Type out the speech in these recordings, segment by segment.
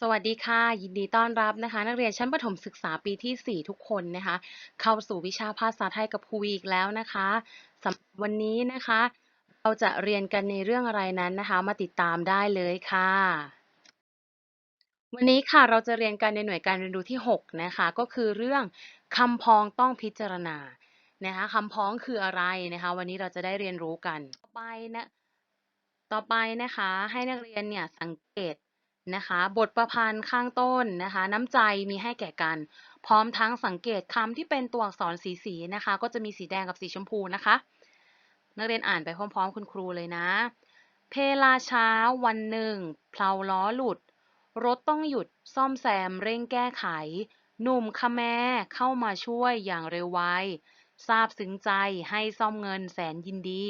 สวัสดีค่ะ ยินดีต้อนรับนะคะ นักเรียนชั้นประถมศึกษาปีที่ 4 ทุกคนนะคะ เข้าสู่วิชาภาษาไทยกับครูอีกแล้วนะคะสำหรับวันนี้นะคะ เราจะเรียนกันในเรื่องอะไรนั้นนะคะ มาติดตามได้เลยค่ะ วันนี้ค่ะเราจะเรียนกันในหน่วยการเรียนรู้ที่ 6 นะคะ ก็คือเรื่องคำพ้องต้องพิจารณานะคะคำพ้องคืออะไรนะคะ วันนี้เราจะได้เรียนรู้กัน ต่อไปนะต่อไปนะคะ ให้นักเรียนเนี่ยสังเกต นะคะ บทประพันธ์ข้างต้นนะคะ น้ำใจมีให้แก่กัน พร้อมทั้งสังเกตคำที่เป็นตัวอักษรสีสีนะคะ ก็จะมีสีแดงกับสีชมพูนะคะ นักเรียนอ่านไปพร้อม ๆ คุณครูเลยนะ เพลาเช้าวันหนึ่งเพลาล้อหลุด รถต้องหยุดซ่อมแซมเร่งแก้ไข หนุ่มคแมเข้ามาช่วยอย่างเร็วไวทราบซึ้งใจให้ซ่อมเงินแสนยินดี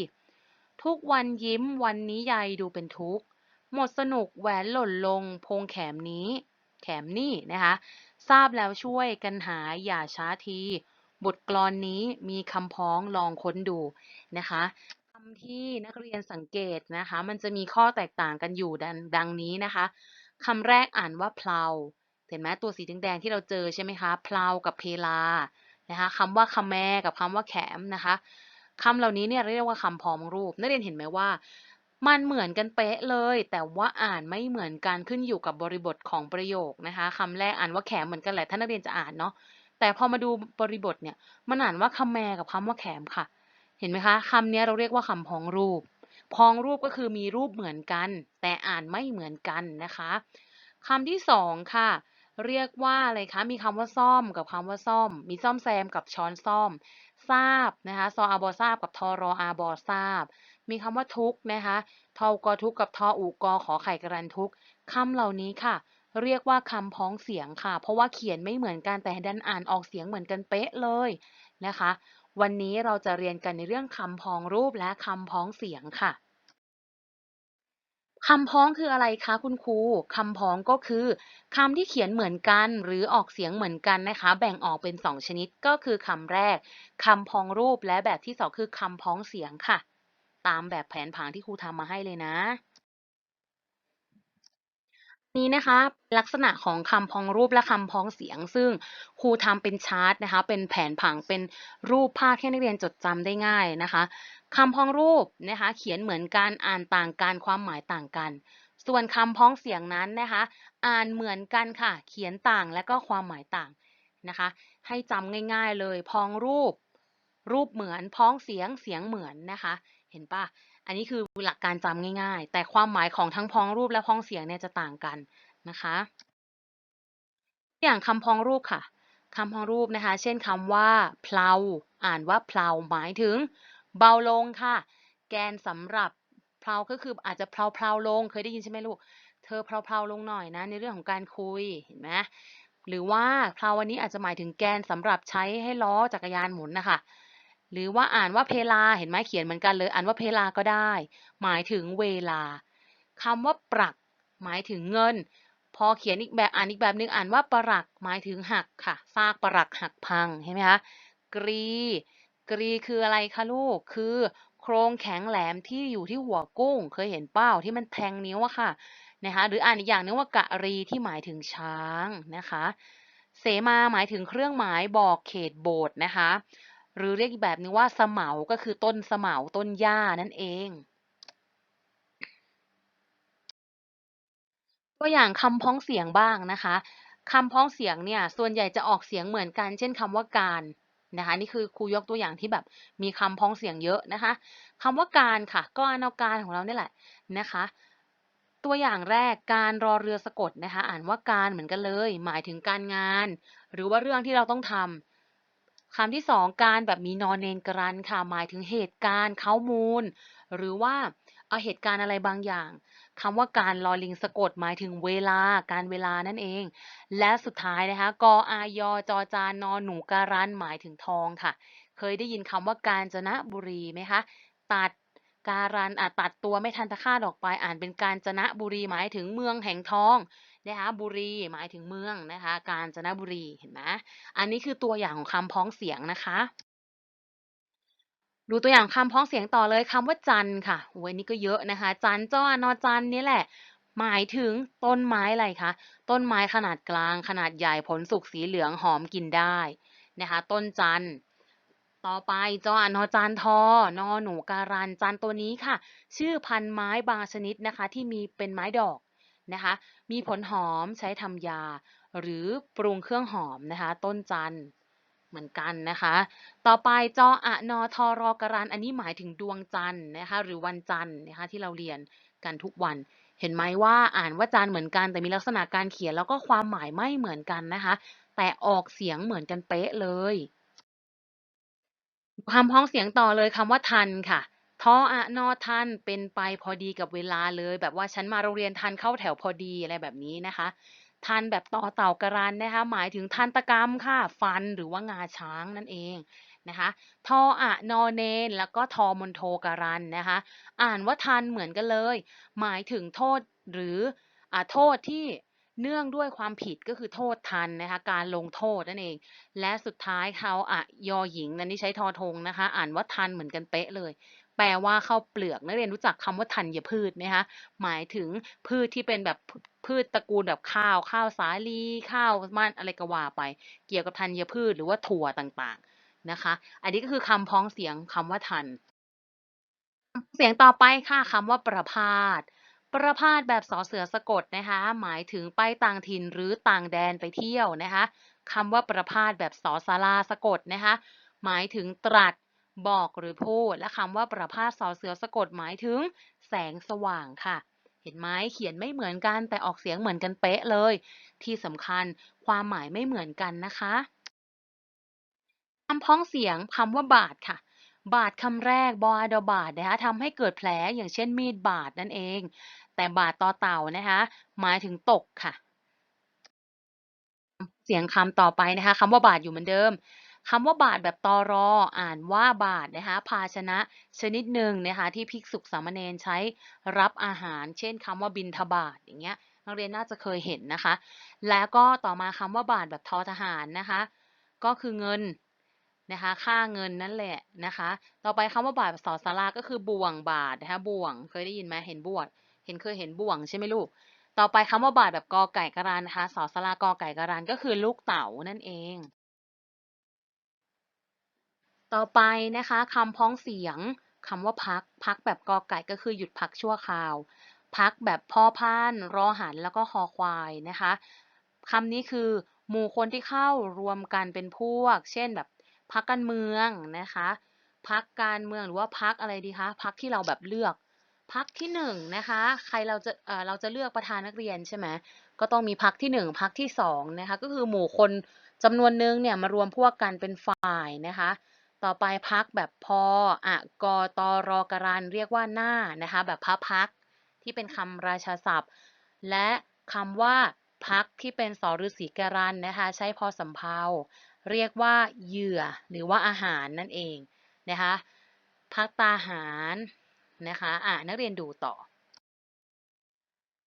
ทุกวันยิ้มวันนี้ยายดูเป็นทุกข์ หมดสนุกแหวนหล่นลงพงแขมนี้ แขมนี่นะคะ ทราบแล้วช่วยกันหาอย่าช้าที บทกลอนนี้มีคำพ้องลองค้นดูนะคะคำที่นักเรียนสังเกตนะคะ มันจะมีข้อแตกต่างกันอยู่ดังดงนี้นะคะคำแรกอ่านว่าเพลาเห็นไหมตัวสีแดงๆที่เราเจอใช่ไหมคะเพลากับเพลานะคะคำว่าคำแมกับคำว่าแขมนะคะคำเหล่านี้เนี่ยเรียกว่าคำพ้องรูป นักเรียนเห็นไหมว่า มันเหมือนกันเป๊ะเลย แต่ว่าอ่านไม่เหมือนกันขึ้นอยู่กับบริบทของประโยคนะคะคำแรกอ่านว่าแขมเหมือนกันแหละ ถ้านักเรียนจะอ่านเนาะแต่พอมาดูบริบทเนี่ยมันอ่านว่าคำแมกับคำว่าแขมค่ะ เห็นไหมคะคำนี้เราเรียกว่าคำพ้องรูป พ้องรูปก็คือมีรูปเหมือนกัน แต่อ่านไม่เหมือนกันนะคะคำที่สองค่ะเรียกว่าอะไรคะ มีคำว่าซ่อมกับคำว่าซ่อม มีซ่อมแซมกับช้อนซ่อม ทราบนะคะ ซออาบอทราบกับทอรออาบอทราบ มีคำว่าทุกนะคะทอกอทุกกับทออูกอขอไข่กรันทุกคำเหล่านี้ค่ะ เรียกว่าคำพ้องเสียงค่ะ เพราะว่าเขียนไม่เหมือนกันแต่ดันอ่านออกเสียงเหมือนกันเป๊ะเลยนะคะ วันนี้เราจะเรียนกันในเรื่องคำพ้องรูปและคำพ้องเสียงค่ะคำพ้องคืออะไรคะคุณครูคำพ้องก็คือคำที่เขียนเหมือนกันหรือออกเสียงเหมือนกันนะคะ แบ่งออกเป็น 2 ชนิดก็คือคำแรกคำพ้องรูปและแบบที่ 2 คือคำพ้องเสียงค่ะ ตามแบบแผนผังที่ครูทำมาให้เลยนะ นี้นะคะลักษณะของคำพ้องรูปและคำพ้องเสียง ซึ่งครูทำเป็นชาร์ตนะคะ เป็นแผนผังเป็นรูปภาพให้นักเรียนจดจำได้ง่ายนะคะคำพ้องรูปนะคะ เขียนเหมือนกันอ่านต่างกันความหมายต่างกัน ส่วนคำพ้องเสียงนั้นนะคะ อ่านเหมือนกันค่ะ เขียนต่างและก็ความหมายต่างนะคะ ให้จำง่าย ๆเลยพ้องรูปรูปเหมือนพ้องเสียงเสียงเหมือนนะคะ ห็นปะอันนี้คือหลักการจำง่ายๆ แต่ความหมายของทั้งพ้องรูปและพ้องเสียงเนี่ยจะต่างกันนะคะอย่างคำพ้องรูปค่ะคำพ้องรูปนะคะ เช่นคำว่าเพลาอ่านว่าเพลาหมายถึง เบาลงค่ะ แกนสำหรับเพลาก็คืออาจจะเพลาเพลาลงเคยได้ยินใช่ไหมลูก เธอเพลาเพลาลงหน่อยนะ ในเรื่องของการคุยเห็นไหมหรือว่าเพลาวันนี้อาจจะหมายถึงแกนสำหรับใช้ให้ล้อจักรยานหมุนนะคะ หรือว่าอ่านว่าเพลาเห็นไหมเขียนเหมือนกันเลยอ่านว่าเพลาก็ได้ หมายถึงเวลาคำว่าปรัก หมายถึงเงิน พอเขียนอีกแบบอ่านอีกแบบนึงอ่านว่าปรัก หมายถึงหักค่ะซากปรักหักพังเห็นไหมคะกรี กรีคืออะไรคะลูก คือโครงแข็งแหลมที่อยู่ที่หัวกุ้ง เคยเห็นเป้าที่มันแทงนิ้วอะค่ะนะคะหรืออ่านอีกอย่างนึงว่ากะรีที่หมายถึงช้างนะคะ เสมาหมายถึงเครื่องหมายบอกเขตโบสถ์นะคะ หรือเรียกอีกแบบนึงว่าสมเหาก็คือต้นสมเหาต้นหญ้านั่นเอง ตัวอย่างคำพ้องเสียงบ้างนะคะคำพ้องเสียงเนี่ยส่วนใหญ่จะออกเสียงเหมือนกัน เช่นคำว่าการนะคะนี่คือครูยกตัวอย่างที่แบบมีคำพ้องเสียงเยอะนะคะคำว่าการค่ะ ก็อนเอาการของเราเนี่ยแหละนะคะ ตัวอย่างแรกการรอเรือสะกดนะคะ อ่านว่าการเหมือนกันเลย หมายถึงการงาน หรือว่าเรื่องที่เราต้องทำ คำที่สองการแบบมีนอนเนนกรันค่ะหมายถึงเหตุการณ์ข้อมูล หรือว่าเอาเหตุการณ์อะไรบางอย่างคำว่าการลอลิงสะกดหมายถึงเวลาการเวลานั่นเอง และสุดท้ายนะคะกออายอจอจานนอนหนูการันหมายถึงทองค่ะ เคยได้ยินคำว่าการจนะบุรีไหมคะตัดการันอะตัดตัวไม่ทันตะค่าดออกไปอ่านเป็นการจนะบุรีหมายถึงเมืองแห่งทอง นะคะบุรีหมายถึงเมืองนะคะ การจนบุรีเห็นไหมอันนี้คือตัวอย่างของคำพ้องเสียงนะคะ ดูตัวอย่างคำพ้องเสียงต่อเลยคำว่าจันค่ะโอ้ยนี่ก็เยอะนะคะ จันจ้อนอจันนี่แหละ หมายถึงต้นไม้อะไรคะต้นไม้ขนาดกลาง ขนาดใหญ่ผลสุกสีเหลืองหอมกินได้นะคะ ต้นจันต่อไปจออ่านอจานทอนอหนูการันจันตัวนี้ค่ะ ชื่อพันธุ์ไม้บางชนิดนะคะ ที่มีเป็นไม้ดอก นะคะ มีผลหอมใช้ทำยา หรือปรุงเครื่องหอมนะคะ ต้นจันทร์เหมือนกันนะคะ ต่อไปจออะนอทอรอกรันอันนี้หมายถึงดวงจันทร์นะคะ หรือวันจันทร์นะคะที่เราเรียนกันทุกวันเห็นไหมว่าอ่านว่าจันเหมือนกันแต่มีลักษณะการเขียนแล้วก็ความหมายไม่เหมือนกันนะคะ แต่ออกเสียงเหมือนกันเป๊ะเลยคำพ้องเสียงต่อเลยคำว่าทันค่ะ ทออะนอทัน เป็นไปพอดีกับเวลาเลย แบบว่าฉันมาโรงเรียนทันเข้าแถวพอดีอะไรแบบนี้นะคะ ทันแบบต่อเต่ากระรันนะคะ หมายถึงทันตกรรมค่ะ ฟันหรือว่างาช้างนั่นเองนะคะทออะนอเนน แล้วก็ทอมนโทการันนะคะ อ่านว่าทันเหมือนกันเลย หมายถึงโทษหรืออ่าโทษที่เนื่องด้วยความผิดก็คือโทษทันนะคะการลงโทษนั่นเอง และสุดท้ายเขาอะยอหญิงนันนี้ใช้ทอทงนะคะ อ่านว่าทันเหมือนกันเป๊ะเลย แปลว่าข้าวเปลือก นักเรียนรู้จักคำว่าธัญพืชไหมคะหมายถึงพืชที่เป็นแบบพืชตระกูลแบบข้าว ข้าวสาลีข้าวมันอะไรก็ว่าไป เกี่ยวกับธัญพืชหรือว่าถั่วต่างๆนะคะ อันนี้ก็คือคำพ้องเสียงคำว่าทันเสียงต่อไปค่ะคำว่าประพาสประพาสแบบสอเสือสะกดนะคะ หมายถึงไปต่างถิ่นหรือต่างแดนไปเที่ยวนะคะคำว่าประพาสแบบสอสาราสะกดนะคะ หมายถึงตรัส บอกหรือพูด และคำว่าประพาสสอเสือสะกดหมายถึง แสงสว่างค่ะ เห็นไหมเขียนไม่เหมือนกันแต่ออกเสียงเหมือนกันเป๊ะเลย ที่สำคัญความหมายไม่เหมือนกันนะคะคำพ้องเสียงคำว่าบาดค่ะ บาดคำแรกบอดอบาดนะคะทำให้เกิดแผลอย่างเช่นมีดบาดนั่นเอง แต่บาดต่อเต่านะคะหมายถึงตกค่ะ เสียงคำต่อไปนะคะคำว่าบาดอยู่เหมือนเดิม คำว่าบาทแบบตอรออ่านว่าบาทนะคะภาชนะชนิดหนึ่งนะคะที่ภิกษุสามเณรใช้รับอาหาร เช่นคำว่าบินทบาทอย่างเงี้ยนักเรียนน่าจะเคยเห็นนะคะ แล้วก็ต่อมาคำว่าบาทแบบทอทหารนะคะ ก็คือเงินนะคะค่าเงินนั่นแหละนะคะ ต่อไปคำว่าบาทแบบสอสาราก็คือบ่วงบาทนะคะบ่วงเคยได้ยินไหมเห็นบวงเห็นเคยเห็นบ่วงใช่ไหมลูก ต่อไปคำว่าบาทแบบกอไก่กระรานนะคะสอสารากอไก่กระรานก็คือลูกเต๋านั่นเอง ต่อไปนะคะคำพ้องเสียงคำว่าพัก พักแบบกอไก่ก็คือหยุดพักชั่วคราว พักแบบพ่อพานรอหันแล้วก็คอควายนะคะคำนี้คือ หมู่คนที่เข้ารวมกันเป็นพวก เช่นแบบพักการเมืองนะคะพักการเมืองหรือว่าพักอะไรดีคะพักที่เราแบบเลือกพักที่หนึ่งนะคะ ใครเราจะเเราจะเลือกประธานนักเรียนใช่ไหมก็ต้องมีพักที่หนึ่งพักที่สองนะคะ ก็คือหมู่คนจำนวนหนึ่งเนี่ยมารวมพวกกันเป็นฝ่ายนะคะ ต่อไปพักแบบพออะกอตอรอกรันเรียกว่าหน้านะคะแบบพระพักที่เป็นคำราชาศัพท์ และคำว่าพักที่เป็นสอฤษีกรันนะคะใช้พอสำเพาเรียกว่าเหยื่อหรือว่าอาหารนั่นเองนะคะพักตาหารนะคะอ่านักเรียนดูต่อ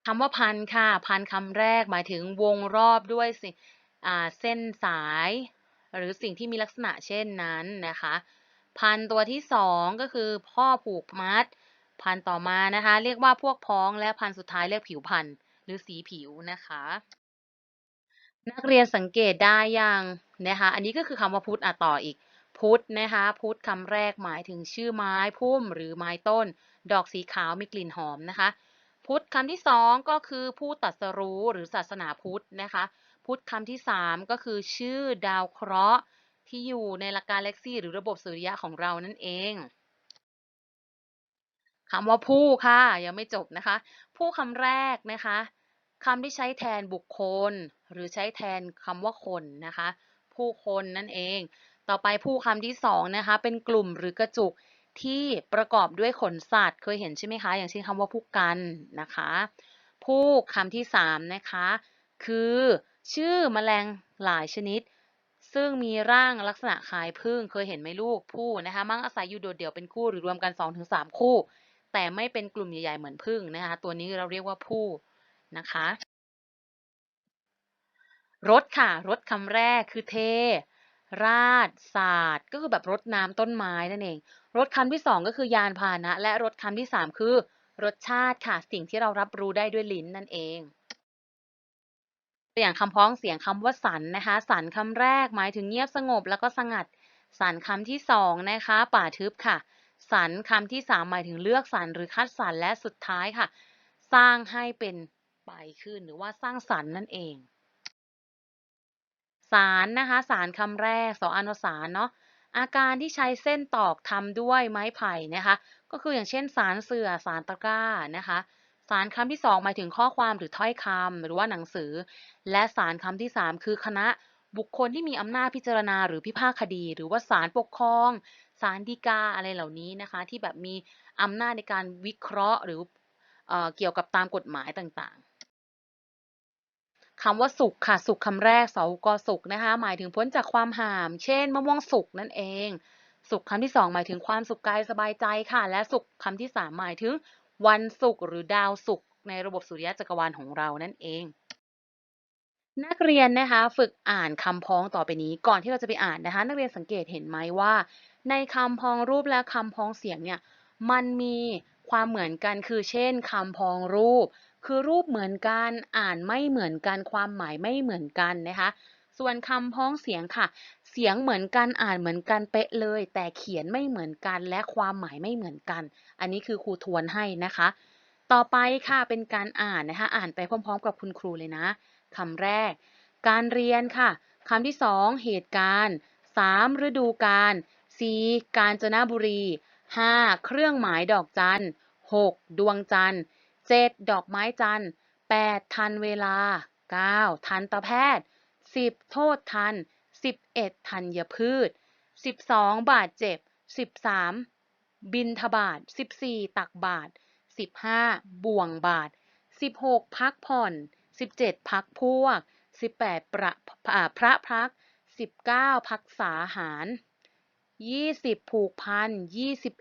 คำว่าพันค่ะ พันคำแรกหมายถึงวงรอบด้วยสิเส้นสาย หรือสิ่งที่มีลักษณะเช่นนั้นนะคะ พันตัวที่สองก็คือพ่อผูกมัด พันต่อมานะคะ เรียกว่าพวกพ้องและพันสุดท้ายเรียกผิวพันหรือสีผิวนะคะ นักเรียนสังเกตได้ยังนะคะ อันนี้ก็คือคำว่าพุทธอะต่ออีกพุทธนะคะพุทธคำแรกหมายถึงชื่อไม้พุ่มหรือไม้ต้น ดอกสีขาวมีกลิ่นหอมนะคะ พุทธคำที่สองก็คือผู้ตัดสรู้หรือศาสนาพุทธนะคะ พุธคำที่สามก็คือชื่อดาวเคราะห์ที่อยู่ในหลักกาแล็กซี่หรือระบบสุริยะของเรานั่นเองคำว่าผู้ค่ะ ยังไม่จบนะคะ ผู้คำแรกนะคะคำที่ใช้แทนบุคคล หรือใช้แทนคำว่าคนนะคะ ผู้คนนั่นเอง ต่อไปผู้คำที่สองนะคะ เป็นกลุ่มหรือกระจุกที่ประกอบด้วยขนสัตว์เคยเห็นใช่ไหมคะ อย่างเช่นคำว่าผู้กันนะคะ ผู้คำที่สามนะคะ คือ ชื่อมแมลงหลายชนิด ซึ่งมีร่างลักษณะคล้ายพึ่งเคยเห็นไหมลูกผู้นะคะมักอาศัยอยู่โดดเดี่ยวเป็นคู่หรือรวมกัน2-3 คู่ แต่ไม่เป็นกลุ่มใหญ่ๆเหมือนพึ่งนะคะตัวนี้เราเรียกว่าผู้นะคะรถค่ะรถคำแรกคือเท ราดศาสตร์ก็คือแบบรถน้ำต้นไม้นั่นเองรถคำที่สองก็คือยานพาหนะ และรถคำที่สามคือ รสชาติค่ะสิ่งที่เรารับรู้ได้ด้วยลิ้นนั่นเอง ตัวอย่างคำพ้องเสียงคำว่าสันนะคะ สันคำแรกหมายถึงเงียบสงบแล้วก็สงัด สันคำที่สองนะคะ ป่าทึบค่ะ สันคำที่สามหมายถึงเลือกสรรหรือคัดสรรและสุดท้ายค่ะ สร้างให้เป็นไปขึ้นหรือว่าสร้างสรรนั่นเอง สารนะคะ สารคำแรกสออนุสารเนาะอาการที่ใช้เส้นตอกทำด้วยไม้ไผ่นะคะ ก็คืออย่างเช่นสารเสื่อสารตะกร้านะคะ สารคำที่สองหมายถึงข้อความหรือถ้อยคำหรือว่าหนังสือ และสารคำที่สามคือคณะบุคคลที่มีอำนาจพิจารณาหรือพิพากคดี หรือว่าสารปกครองสารดีกาอะไรเหล่านี้นะคะ ที่แบบมีอำนาจในการวิเคราะห์หรือเออเกี่ยวกับตามกฎหมายต่างๆคำว่าสุขค่ะสุขคำแรกเสากอสุขนะคะหมายถึงพ้นจากความหาม เช่นมะม่วงสุกนั่นเอง สุขคำที่สองหมายถึงความสุขกายสบายใจค่ะ และสุขคำที่สามหมายถึง วันศุกร์หรือดาวศุกร์ในระบบสุริยะจักรวาลของเรานั่นเอง นักเรียนนะคะฝึกอ่านคำพ้องต่อไปนี้ ก่อนที่เราจะไปอ่านนะคะ นักเรียนสังเกตเห็นไหมว่า ในคำพ้องรูปและคำพ้องเสียงเนี่ยมันมีความเหมือนกันคือเช่นคำพ้องรูป คือรูปเหมือนกันอ่านไม่เหมือนกันความหมายไม่เหมือนกันนะคะ ส่วนคำพ้องเสียงค่ะ เสียงเหมือนกันอ่านเหมือนกันเป๊ะเลย แต่เขียนไม่เหมือนกันและความหมายไม่เหมือนกัน อันนี้คือครูทวนให้นะคะ ต่อไปค่ะเป็นการอ่านนะคะ อ่านไปพร้อม ๆ กับคุณครูเลยนะคำแรก การเรียนค่ะคำที่สองเหตุการณ์ 3. ฤดูกาล 4. กาญจนบุรี 5. เครื่องหมายดอกจัน 6. ดวงจันทร์ 7. ดอกไม้จันทร์ 8. ทันเวลา 9. ทันตแพทย์ 10. โทษทัน 11. ธัญพืช 12. บาดเจ็บ 13. บินทบาท 14. ตักบาท 15. บ่วงบาท 16. พักผ่อน 17. พักพวก 18. ประอ่าพระพัก 19. พักษาหาร 20. ผูกพัน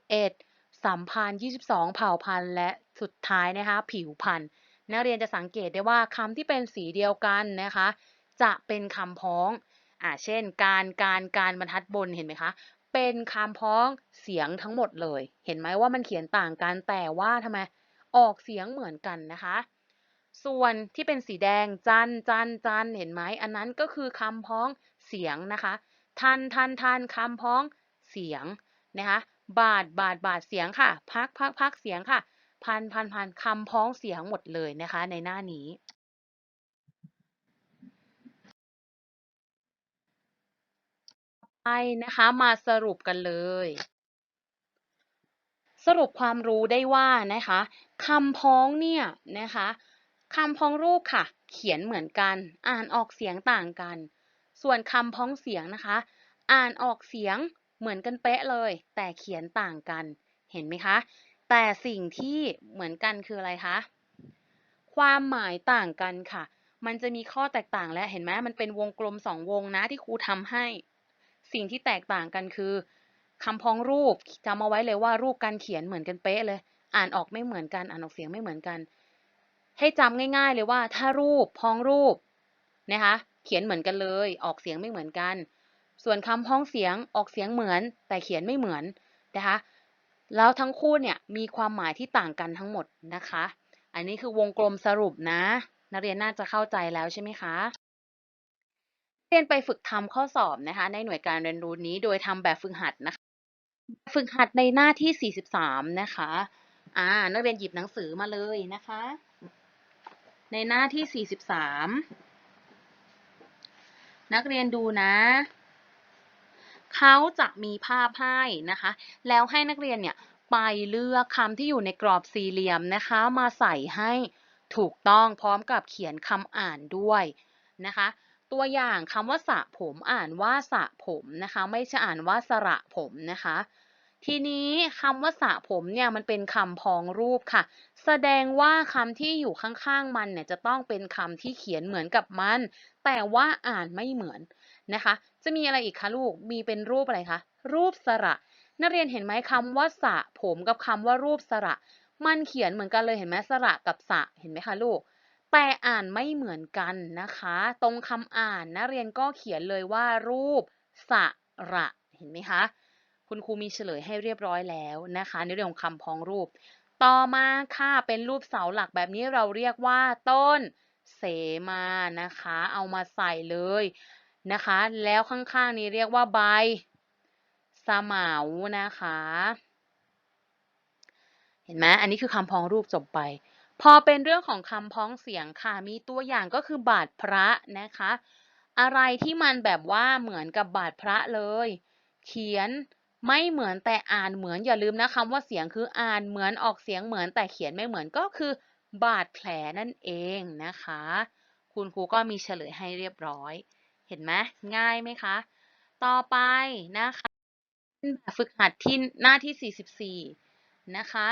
21. สัมพันธ์ 22 เผ่าพันธุ์และสุดท้ายนะคะ ผิวพันธุ์นักเรียนจะสังเกตได้ว่าคำที่เป็นสีเดียวกันนะคะ จะเป็นคำพ้อง อ่าเช่น การการการบรรทัดบนเห็นไหมคะ เป็นคำพ้องเสียงทั้งหมดเลย เห็นไหมว่ามันเขียนต่างกันแต่ว่าทำไมออกเสียงเหมือนกันนะคะ ส่วนที่เป็นสีแดงจันจันจันเห็นไหมอันนั้นก็คือคำพ้องเสียงนะคะทันทันทันคำพ้องเสียงนะคะบาทบาทบาทเสียงค่ะ พักพักพักเสียงค่ะ พันพันพันคำพ้องเสียงหมดเลยนะคะ ในหน้านี้ ไป นะคะ มาสรุปกันเลย สรุปความรู้ได้ว่านะคะคำพ้องเนี่ยนะคะคำพ้องรูปค่ะ เขียนเหมือนกัน อ่านออกเสียงต่างกัน ส่วนคำพ้องเสียงนะคะ อ่านออกเสียงเหมือนกันเป๊ะเลย แต่เขียนต่างกัน เห็นไหมคะ แต่สิ่งที่เหมือนกันคืออะไรคะ ความหมายต่างกันค่ะ มันจะมีข้อแตกต่างและเห็นไหมมันเป็นวงกลมสองวงนะที่ครูทำให้ สิ่งที่แตกต่างกันคือคำพ้องรูปจำเอาไว้เลยว่ารูปการเขียนเหมือนกันเป๊ะเลย อ่านออกไม่เหมือนกัน อ่านออกเสียงไม่เหมือนกัน ให้จำง่าย ๆ เลยว่า ถ้ารูปพ้องรูปนะคะ เขียนเหมือนกันเลย ออกเสียงไม่เหมือนกัน ส่วนคำพ้องเสียงออกเสียงเหมือน แต่เขียนไม่เหมือนนะคะ แล้วทั้งคู่เนี่ยมีความหมายที่ต่างกันทั้งหมดนะคะ อันนี้คือวงกลมสรุปนะ นักเรียนน่าจะเข้าใจแล้วใช่ไหมคะ เรียนไปฝึกทำข้อสอบนะคะ ในหน่วยการเรียนรู้นี้โดยทำแบบฝึกหัดนะคะ ฝึกหัดในหน้าที่ 43 นะคะ อ่า นักเรียนหยิบหนังสือมาเลยนะคะ ในหน้าที่ 43 นักเรียนดูนะ เขาจะมีภาพให้นะคะ แล้วให้นักเรียนเนี่ยไปเลือกคำที่อยู่ในกรอบสี่เหลี่ยมนะคะ มาใส่ให้ถูกต้องพร้อมกับเขียนคำอ่านด้วยนะคะ ตัวอย่างคำว่าสระผมอ่านว่าสระผมนะคะ ไม่ใช่อ่านว่าสระผมนะคะ ทีนี้คำว่าสระผมเนี่ยมันเป็นคำพ้องรูปค่ะ แสดงว่าคำที่อยู่ข้างๆมันเนี่ยจะต้องเป็นคำที่เขียนเหมือนกับมัน แต่ว่าอ่านไม่เหมือนนะคะ จะมีอะไรอีกคะลูก มีเป็นรูปอะไรคะ รูปสระ นักเรียนเห็นไหมคำว่าสระผมกับคำว่ารูปสระ มันเขียนเหมือนกันเลยเห็นไหมสระกับสระเห็นไหมคะลูก แต่อ่านไม่เหมือนกันนะคะ ตรงคำอ่านนักเรียนก็เขียนเลยว่ารูปสระเห็นไหมคะ คุณครูมีเฉลยให้เรียบร้อยแล้วนะคะ ในเรื่องของคำพ้องรูป ต่อมาค่ะเป็นรูปเสาหลักแบบนี้เราเรียกว่า ต้นเสมานะคะ เอามาใส่เลยนะคะ แล้วข้างๆนี้เรียกว่าใบสมานะคะ เห็นไหมอันนี้คือคำพ้องรูปจบไป พอเป็นเรื่องของคำพ้องเสียงค่ะ มีตัวอย่างก็คือบาทพระนะคะ อะไรที่มันแบบว่าเหมือนกับบาทพระเลย เขียนไม่เหมือนแต่อ่านเหมือนอย่าลืมนะคำว่าเสียงคืออ่านเหมือนออกเสียงเหมือนแต่เขียนไม่เหมือนก็คือบาดแผลนั่นเองนะคะ คุณครูก็มีเฉลยให้เรียบร้อย เห็นไหมง่ายไหมคะ ต่อไปนะคะเป็นแบบฝึกหัดที่หน้าที่ 44 นะคะ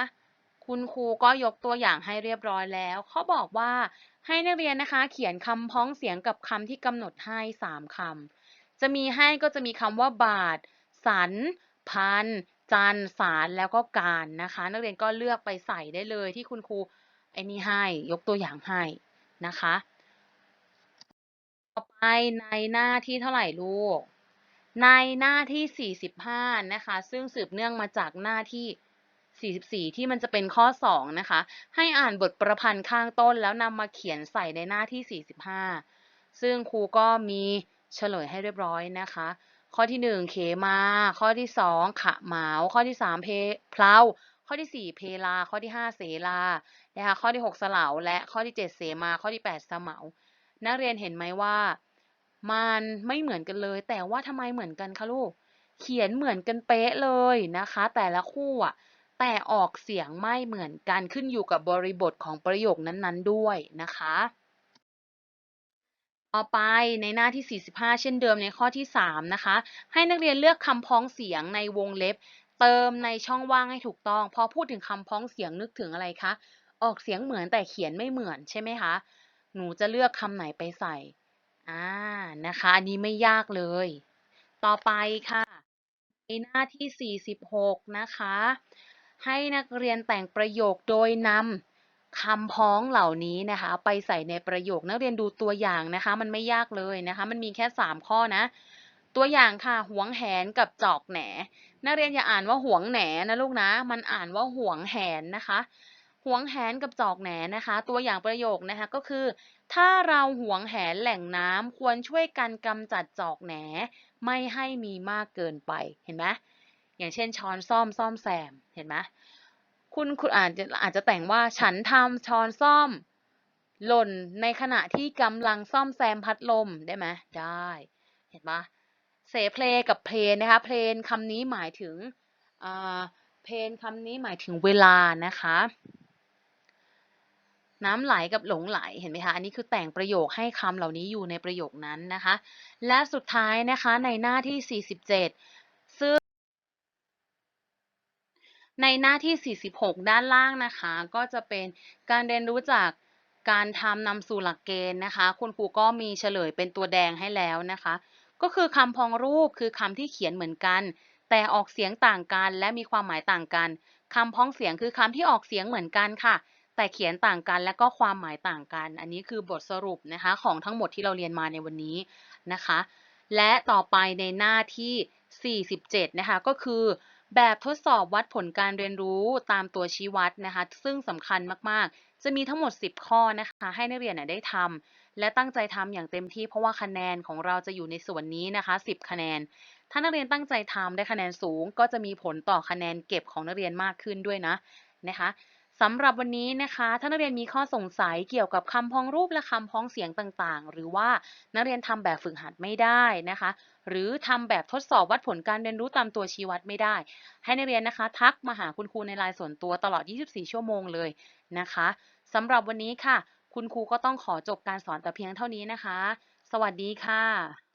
คุณครูก็ยกตัวอย่างให้เรียบร้อยแล้วเขาบอกว่าให้นักเรียนนะคะ เขียนคำพ้องเสียงกับคำที่กำหนดให้ 3คำจะมีให้ก็จะมีคำว่าบาท สัน พัน จันสารแล้วก็การนะคะ นักเรียนก็เลือกไปใส่ได้เลยที่คุณครูไอ้นี่ให้ยกตัวอย่างให้นะคะ ต่อไปในหน้าที่เท่าไหร่ลูก ในหน้าที่ 45 นะคะ ซึ่งสืบเนื่องมาจากหน้าที่ 44 ที่มันจะเป็นข้อ 2 นะคะ ให้อ่านบทประพันธ์ข้างต้นแล้วนำมาเขียนใส่ในหน้าที่ 45 ซึ่งครูก็มีเฉลยให้เรียบร้อยนะคะ ข้อที่ 1 เขมา ข้อที่ 2 ขะเหมา ข้อที่ 3 เพเพลาข้อที่ 4 เพลา ข้อที่ 5 เสลานะคะข้อที่ 6 สลาวและข้อที่ 7 เสมา ข้อที่ 8 สเหมานักเรียนเห็นไหมว่ามันไม่เหมือนกันเลย แต่ว่าทำไมเหมือนกันคะลูก เขียนเหมือนกันเป๊ะเลยนะคะ แต่ละคู่อะ แต่ออกเสียงไม่เหมือนกันขึ้นอยู่กับบริบทของประโยคนั้นๆด้วยนะคะ ต่อไปในหน้าที่ 45 เช่นเดิมในข้อที่ 3 นะคะ ให้นักเรียนเลือกคำพ้องเสียงในวงเล็บ เติมในช่องว่างให้ถูกต้อง พอพูดถึงคำพ้องเสียงนึกถึงอะไรคะ ออกเสียงเหมือนแต่เขียนไม่เหมือนใช่ไหมคะ หนูจะเลือกคำไหนไปใส่ อ่า นะคะ อันนี้ไม่ยากเลย ต่อไปค่ะในหน้าที่ 46 นะคะ ให้นักเรียนแต่งประโยคโดยนำคำพ้องเหล่านี้นะคะ ไปใส่ในประโยคนักเรียนดูตัวอย่างนะคะ มันไม่ยากเลยนะคะ มันมีแค่ 3 ข้อนะ ตัวอย่างค่ะหวงแหนกับจอกแหน นักเรียนอย่าอ่านว่าหวงแหนนะลูกนะ มันอ่านว่าหวงแหนนะคะหวงแหนกับจอกแหนนะคะ ตัวอย่างประโยคนะคะก็คือ ถ้าเราหวงแหนแหล่งน้ำควรช่วยกันกำจัดจอกแหน ไม่ให้มีมากเกินไปเห็นไหม อย่างเช่นช้อนซ่อมซ่อมแซมเห็นไหมคุณคุณอาจจะอาจจะแต่งว่าฉันทำช้อนซ่อม หล่นในขณะที่กำลังซ่อมแซมพัดลมได้ไหมได้เห็นปะเสเพลกับเพลนนะคะเพลนคำนี้หมายถึงเพลนคำนี้หมายถึงเวลานะคะ น้ำไหลกับหลงไหลเห็นไหมคะอันนี้คือแต่งประโยคให้คำเหล่านี้อยู่ในประโยคนั้นนะคะ และสุดท้ายนะคะในหน้าที่ 47ซึ่ง ในหน้าที่ 46 ด้านล่างนะคะ ก็จะเป็นการเรียนรู้จากการทำนำสู่หลักเกณฑ์นะคะ คุณครูก็มีเฉลยเป็นตัวแดงให้แล้วนะคะ ก็คือคำพองรูปคือคำที่เขียนเหมือนกัน แต่ออกเสียงต่างกันและมีความหมายต่างกันคำพ้องเสียงคือคำที่ออกเสียงเหมือนกันค่ะ แต่เขียนต่างกันและก็ความหมายต่างกัน อันนี้คือบทสรุปนะคะของทั้งหมดที่เราเรียนมาในวันนี้นะคะ และต่อไปในหน้าที่ 47 นะคะก็คือ แบบทดสอบวัดผลการเรียนรู้ตามตัวชี้วัดนะคะ ซึ่งสำคัญมากๆ จะมีทั้งหมด 10 ข้อนะคะ ให้นักเรียนได้ทำและตั้งใจทำอย่างเต็มที่เพราะว่าคะแนนของเราจะอยู่ในส่วนนี้นะคะ 10 คะแนน ถ้านักเรียนตั้งใจทำได้คะแนนสูง ก็จะมีผลต่อคะแนนเก็บของนักเรียนมากขึ้นด้วยนะนะคะ สำหรับวันนี้นะคะ ถ้านักเรียนมีข้อสงสัยเกี่ยวกับคำพ้องรูปและคำพ้องเสียงต่างๆ หรือว่านักเรียนทำแบบฝึกหัดไม่ได้นะคะ หรือทำแบบทดสอบวัดผลการเรียนรู้ตามตัวชี้วัดไม่ได้ ให้นักเรียนนะคะ ทักมาหาคุณครูในไลน์ส่วนตัวตลอด 24 ชั่วโมงเลยนะคะสำหรับวันนี้ค่ะ คุณครูก็ต้องขอจบการสอนแต่เพียงเท่านี้นะคะ สวัสดีค่ะ